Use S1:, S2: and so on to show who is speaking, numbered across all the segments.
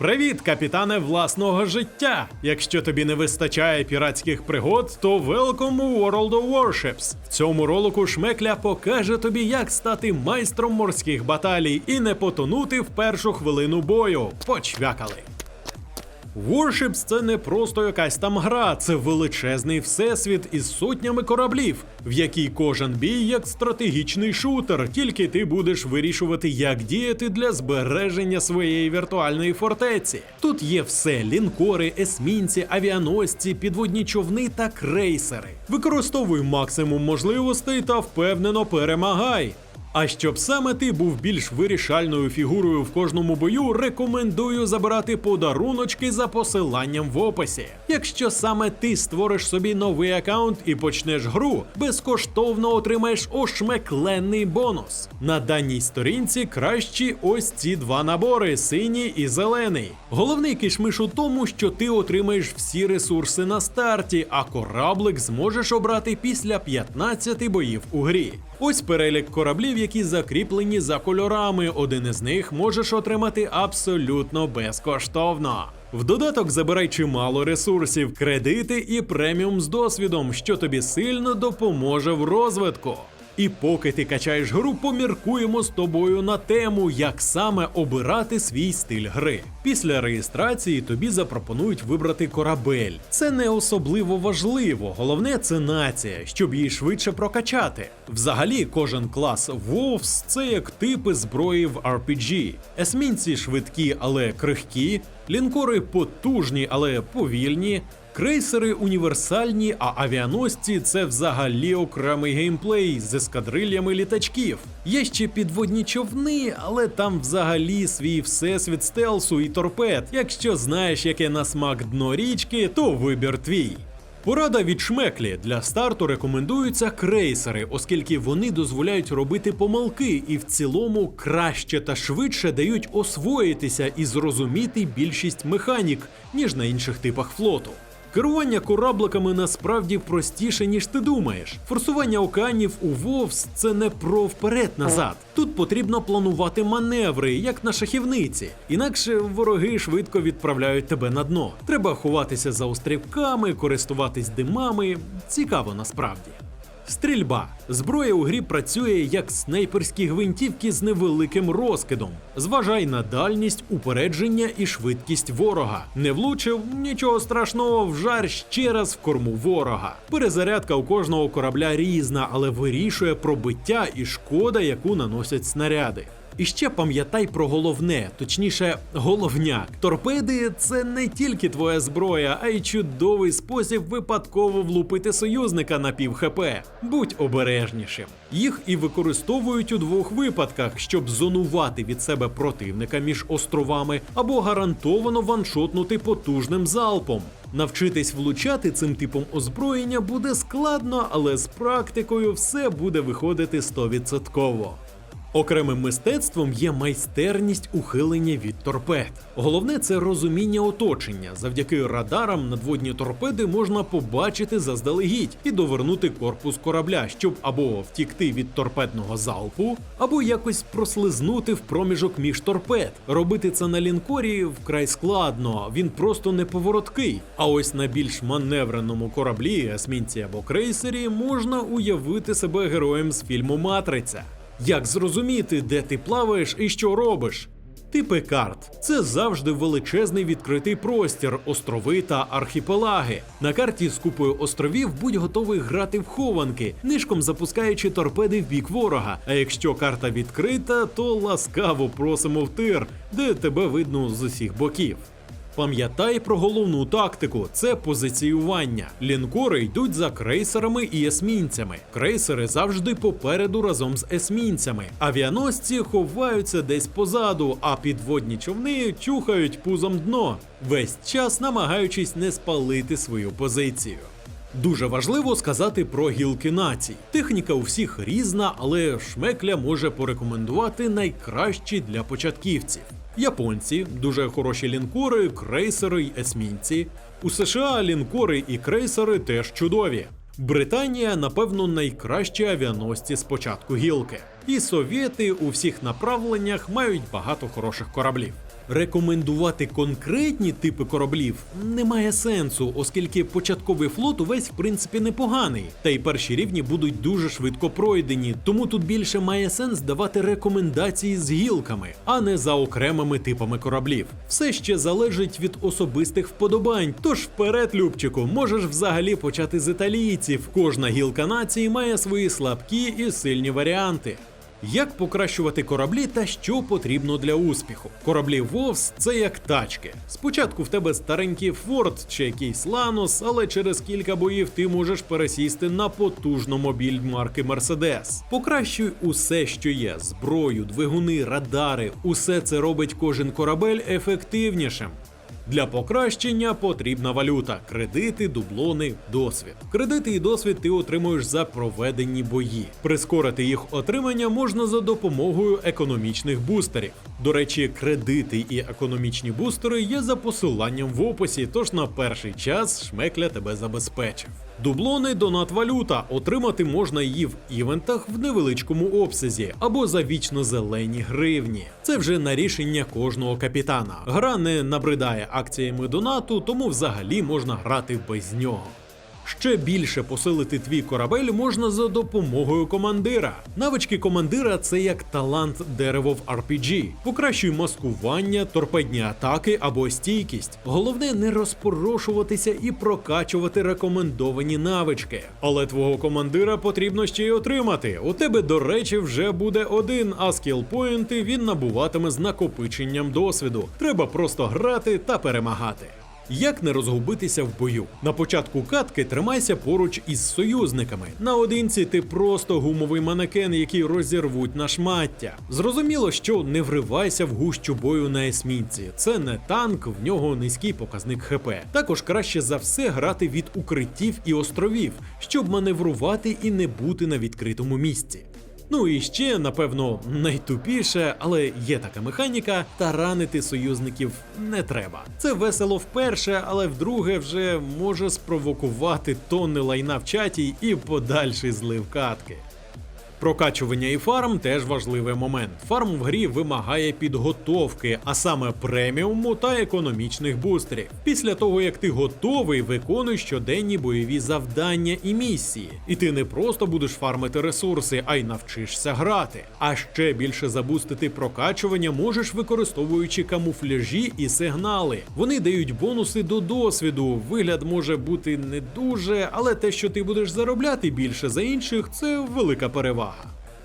S1: Привіт, капітане власного життя! Якщо тобі не вистачає піратських пригод, то welcome у World of Warships. В цьому ролику Шмекля покаже тобі, як стати майстром морських баталій і не потонути в першу хвилину бою. Почвякали! Warships – це не просто якась там гра, це величезний всесвіт із сотнями кораблів, в якій кожен бій як стратегічний шутер, тільки ти будеш вирішувати, як діяти для збереження своєї віртуальної фортеці. Тут є все: лінкори, есмінці, авіаносці, підводні човни та крейсери. Використовуй максимум можливостей та впевнено перемагай. А щоб саме ти був більш вирішальною фігурою в кожному бою, рекомендую забирати подаруночки за посиланням в описі. Якщо саме ти створиш собі новий аккаунт і почнеш гру, безкоштовно отримаєш ошмекленний бонус. На даній сторінці кращі ось ці два набори: синій і зелений. Головний кишмиш у тому, що ти отримаєш всі ресурси на старті, а кораблик зможеш обрати після 15 боїв у грі. Ось перелік кораблів, які закріплені за кольорами. Один із них можеш отримати абсолютно безкоштовно. В додаток забирай чимало ресурсів, кредити і преміум з досвідом, що тобі сильно допоможе в розвитку. І поки ти качаєш гру, поміркуємо з тобою на тему, як саме обирати свій стиль гри. Після реєстрації тобі запропонують вибрати корабель. Це не особливо важливо, головне це нація, щоб її швидше прокачати. Взагалі, кожен клас WoWs – це як типи зброї в RPG. Есмінці швидкі, але крихкі, лінкори потужні, але повільні. Крейсери універсальні, а авіаносці це взагалі окремий геймплей з ескадрилями літачків. Є ще підводні човни, але там взагалі свій всесвіт стелсу і торпед. Якщо знаєш, яке на смак дно річки, то вибір твій. Порада від шмеклі для старту рекомендуються крейсери, оскільки вони дозволяють робити помилки і в цілому краще та швидше дають освоїтися і зрозуміти більшість механік, ніж на інших типах флоту. Керування корабликами насправді простіше, ніж ти думаєш. Форсування океанів у Вовс це не про вперед-назад. Тут потрібно планувати маневри, як на шахівниці. Інакше вороги швидко відправляють тебе на дно. Треба ховатися за острівками, користуватись димами. Цікаво насправді. Стрільба. Зброя у грі працює як снайперські гвинтівки з невеликим розкидом. Зважай на дальність, упередження і швидкість ворога. Не влучив нічого страшного, вжар ще раз в корму ворога. Перезарядка у кожного корабля різна, але вирішує пробиття і шкода, яку наносять снаряди. І ще пам'ятай про головне, точніше, головняк. Торпеди це не тільки твоя зброя, а й чудовий спосіб випадково влупити союзника на пів хп. Будь обережнішим. Їх і використовують у двох випадках, щоб зонувати від себе противника між островами або гарантовано ваншотнути потужним залпом. Навчитись влучати цим типом озброєння буде складно, але з практикою все буде виходити 100%. Окремим мистецтвом є майстерність ухилення від торпед. Головне це розуміння оточення. Завдяки радарам надводні торпеди можна побачити заздалегідь і довернути корпус корабля, щоб або втікти від торпедного залпу, або якось прослизнути в проміжок між торпед. Робити це на лінкорі вкрай складно, він просто неповороткий. А ось на більш маневреному кораблі, есмінці або крейсері, можна уявити себе героєм з фільму Матриця. Як зрозуміти, де ти плаваєш і що робиш? Типи карт це завжди величезний відкритий простір, острови та архіпелаги. На карті з купою островів будь готовий грати в хованки, нишком запускаючи торпеди в бік ворога. А якщо карта відкрита, то ласкаво просимо в тир, де тебе видно з усіх боків. Пам'ятай про головну тактику це позиціювання. Лінкори йдуть за крейсерами і есмінцями. Крейсери завжди попереду разом з есмінцями. Авіаносці ховаються десь позаду, а підводні човни чухають пузом дно, весь час намагаючись не спалити свою позицію. Дуже важливо сказати про гілки націй. Техніка у всіх різна, але шмекля може порекомендувати найкращі для початківців. Японці дуже хороші лінкори, крейсери й есмінці. У США лінкори і крейсери теж чудові. Британія, напевно, найкращі авіаносці з початку гілки. І совєти у всіх направленнях мають багато хороших кораблів. Рекомендувати конкретні типи кораблів немає сенсу, оскільки початковий флот увесь в принципі непоганий, та й перші рівні будуть дуже швидко пройдені. Тому тут більше має сенс давати рекомендації з гілками, а не за окремими типами кораблів. Все ще залежить від особистих вподобань. Тож вперед, Любчику, можеш взагалі почати з італійців. Кожна гілка нації має свої слабкі і сильні варіанти. Як покращувати кораблі та що потрібно для успіху? Кораблі Вовс це як тачки. Спочатку в тебе старенький Форд чи якийсь Ланос, але через кілька боїв ти можеш пересісти на потужну мобіль марки Мерседес. Покращуй усе, що є: зброю, двигуни, радари. Усе це робить кожен корабель ефективнішим. Для покращення потрібна валюта, кредити, дублони, досвід. Кредити і досвід ти отримуєш за проведені бої. Прискорити їх отримання можна за допомогою економічних бустерів. До речі, кредити і економічні бустери є за посиланням в описі, тож на перший час шмекля тебе забезпечив. Дублони донат валюта. Отримати можна її в івентах в невеличкому обсязі або за вічно зелені гривні. Це вже на рішення кожного капітана. Гра не набридає акціями донату, тому взагалі можна грати без нього. Ще більше посилити твій корабель можна за допомогою командира. Навички командира це як талант дерево в RPG. Покращуй маскування, торпедні атаки або стійкість. Головне не розпорошуватися і прокачувати рекомендовані навички. Але твого командира потрібно ще й отримати. У тебе, до речі, вже буде один, а скілпоінти він набуватиме з накопиченням досвіду. Треба просто грати та перемагати. Як не розгубитися в бою? На початку катки тримайся поруч із союзниками. Наодинці ти просто гумовий манекен, який розірвуть на шмаття. Зрозуміло, що не вривайся в гущу бою на есмінці. Це не танк, в нього низький показник ХП. Також краще за все грати від укриттів і островів, щоб маневрувати і не бути на відкритому місці. Ну і ще, напевно, найтупіше, але є така механіка, таранити союзників не треба. Це весело вперше, але вдруге вже може спровокувати тонни лайна в чаті і подальший злив катки. Прокачування і фарм теж важливий момент. Фарм в грі вимагає підготовки, а саме преміуму та економічних бустерів. Після того як ти готовий, виконуй щоденні бойові завдання і місії. І ти не просто будеш фармити ресурси, а й навчишся грати. А ще більше забустити прокачування можеш використовуючи камуфляжі і сигнали. Вони дають бонуси до досвіду. Вигляд може бути не дуже, але те, що ти будеш заробляти більше за інших, це велика перевага.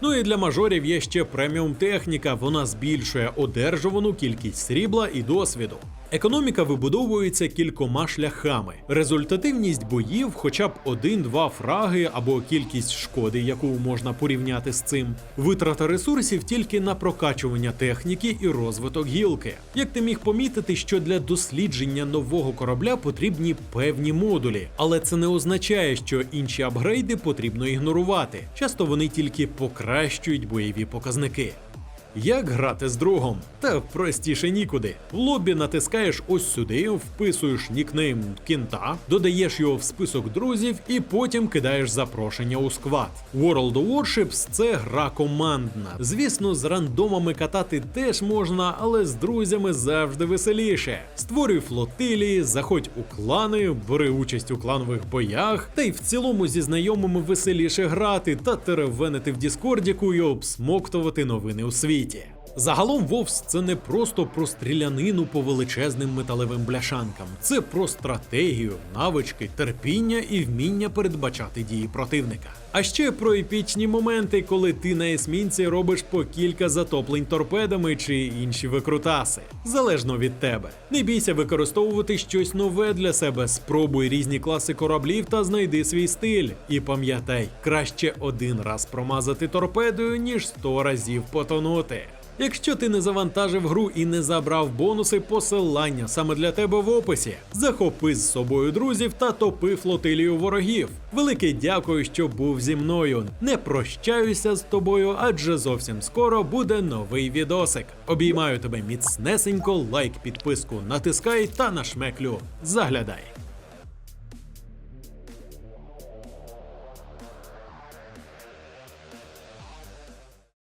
S1: Ну і для мажорів є ще преміум техніка. Вона збільшує одержувану кількість срібла і досвіду. Економіка вибудовується кількома шляхами. Результативність боїв, хоча б один-два фраги або кількість шкоди, яку можна порівняти з цим. Витрата ресурсів тільки на прокачування техніки і розвиток гілки. Як ти міг помітити, що для дослідження нового корабля потрібні певні модулі, але це не означає, що інші апгрейди потрібно ігнорувати. Часто вони тільки покращують бойові показники. Як грати з другом? Та простіше нікуди. В лобі натискаєш ось сюди, вписуєш нікнейм кінта, додаєш його в список друзів і потім кидаєш запрошення у сквад. World Warships – це гра командна. Звісно, з рандомами катати теж можна, але з друзями завжди веселіше. Створюй флотилії, заходь у клани, бери участь у кланових боях, та й в цілому зі знайомими веселіше грати та теревенити в Діскордіку і обсмоктувати новини у світі. Сити. Загалом Вовс це не просто про стрілянину по величезним металевим бляшанкам, це про стратегію, навички, терпіння і вміння передбачати дії противника. А ще про епічні моменти, коли ти на есмінці робиш по кілька затоплень торпедами чи інші викрутаси, залежно від тебе. Не бійся використовувати щось нове для себе. Спробуй різні класи кораблів та знайди свій стиль. І пам'ятай, краще один раз промазати торпедою, ніж сто разів потонути. Якщо ти не завантажив гру і не забрав бонуси, посилання саме для тебе в описі. Захопи з собою друзів та топи флотилію ворогів. Велике дякую, що був зі мною. Не прощаюся з тобою, адже зовсім скоро буде новий відосик. Обіймаю тебе міцнесенько, лайк, підписку натискай та на шмеклю заглядай.